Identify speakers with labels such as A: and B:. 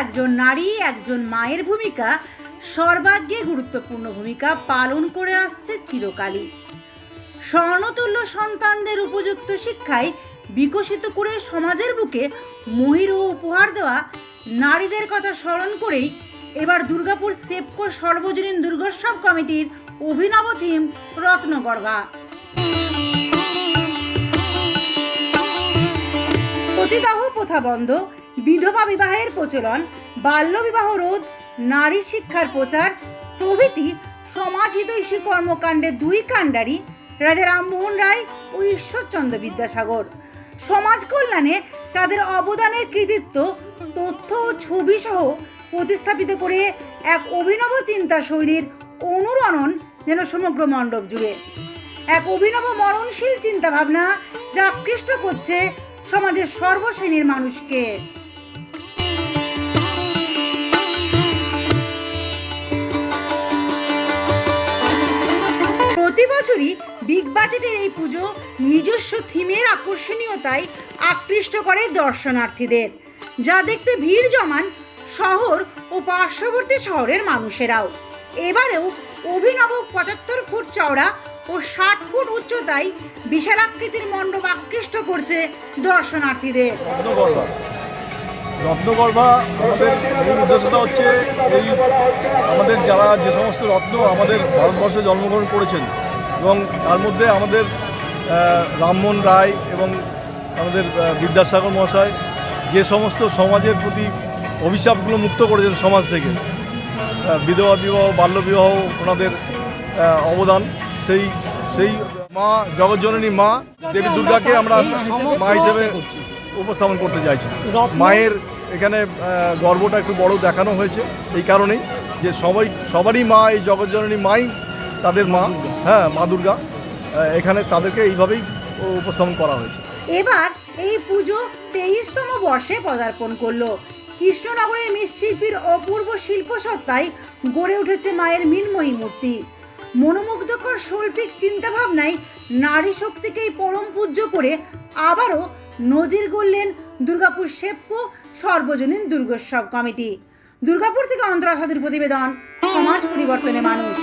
A: একজন নারী, একজন মায়ের ভূমিকা, সর্বাগ্যে গুরুত্বপূর্ণ ভূমিকা পালন করে আসছে চিরকালই। স্বর্ণতুল্য সন্তানদের উপযুক্ত শিক্ষায় বিকশিত করে সমাজের বুকে মহির উপহার দেওয়া। নারীদের কথা স্মরণ করেই এবার দুর্গাপুর সেপকো সর্বজনীন দুর্গোৎসব কমিটির অভিনব থিম রত্নগর্ভা। সতীদাহ প্রথা বন্ধ বিধবা বিবাহের প্রচলন বাল্যবিবাহ রোধ, নারী শিক্ষার প্রচার, প্রভৃতি সমাজ হিতৈষী কর্মকাণ্ডে দুই কাণ্ডারি রাজা রামমোহন রায় ও ঈশ্বরচন্দ্র বিদ্যাসাগর। সমাজ কল্যাণে তাদের অবদানের কৃতিত্ব, তথ্য ও ছবি সহ প্রতিস্থাপিত করে এক অভিনব চিন্তা শৈলীর অনুরণন যেন সমগ্র মণ্ডপ জুড়ে। এক অভিনব মরণশীল চিন্তাভাবনা যা আকৃষ্ট করছে সমাজের সর্বশ্রেণীর মানুষকে। প্রতি বছরই বিগ বাজেটের এই পুজো নিজস্ব থিমের আকর্ষণীয়তায় আকৃষ্ট করে দর্শনার্থীদের, যা দেখতে ভিড় জমান শহর ও পার্শ্ববর্তী শহরের মানুষেরাও। এবারেও অভিনব পঁচাত্তর ফুট চওড়া ও ষাট ফুট উচ্চতায় বিশালাকৃতির মণ্ডপ আকৃষ্ট করছে দর্শনার্থীদের।
B: রত্নগর্ভা আমাদের মূল উদ্দেশ্যটা হচ্ছে এই আমাদের যারা যে সমস্ত রত্ন আমাদের ভারতবর্ষে জন্মগ্রহণ করেছেন এবং তার মধ্যে আমাদের রামমোহন রায় এবং আমাদের বিদ্যাসাগর মহাশয় যে সমস্ত সমাজের প্রতি অভিশাপগুলো মুক্ত করেছেন সমাজ থেকে বিধবা বিবাহ বাল্যবিবাহ ওনাদের অবদান, সেই সেই মা জগজ্জননী মা দেবী দুর্গাকে আমরা মা হিসেবে উপস্থাপন করতে চাইছি। মায়ের এখানে গর্বটা একটু বড় দেখানো হয়েছে এই কারণেই যে সবাই সবারই মা এই জগজ্জননী মাই তাদের মা। হ্যাঁ মা দুর্গা। এখানে তাদেরকে এইভাবেই উপস্থাপন করা হয়েছে।
A: এবার এই পুজো তেইশতম বর্ষে পদার্পণ করল। কৃষ্ণনগরের মৃৎশিল্পীর অপূর্ব শিল্প শিল্পসত্তায় গড়ে উঠেছে মায়ের মিনময়ী মূর্তি। মনোমুগ্ধকর শৈল্পিক চিন্তাভাবনায় নারী শক্তিকেই পরম পূজ্য করে আবারও নজির গড়লেন দুর্গাপুর সেপকো সর্বজনীন দুর্গোৎসব কমিটি। দুর্গাপুর থেকে অন্তরা সাধুর প্রতিবেদন, সমাজ পরিবর্তনে মানুষ।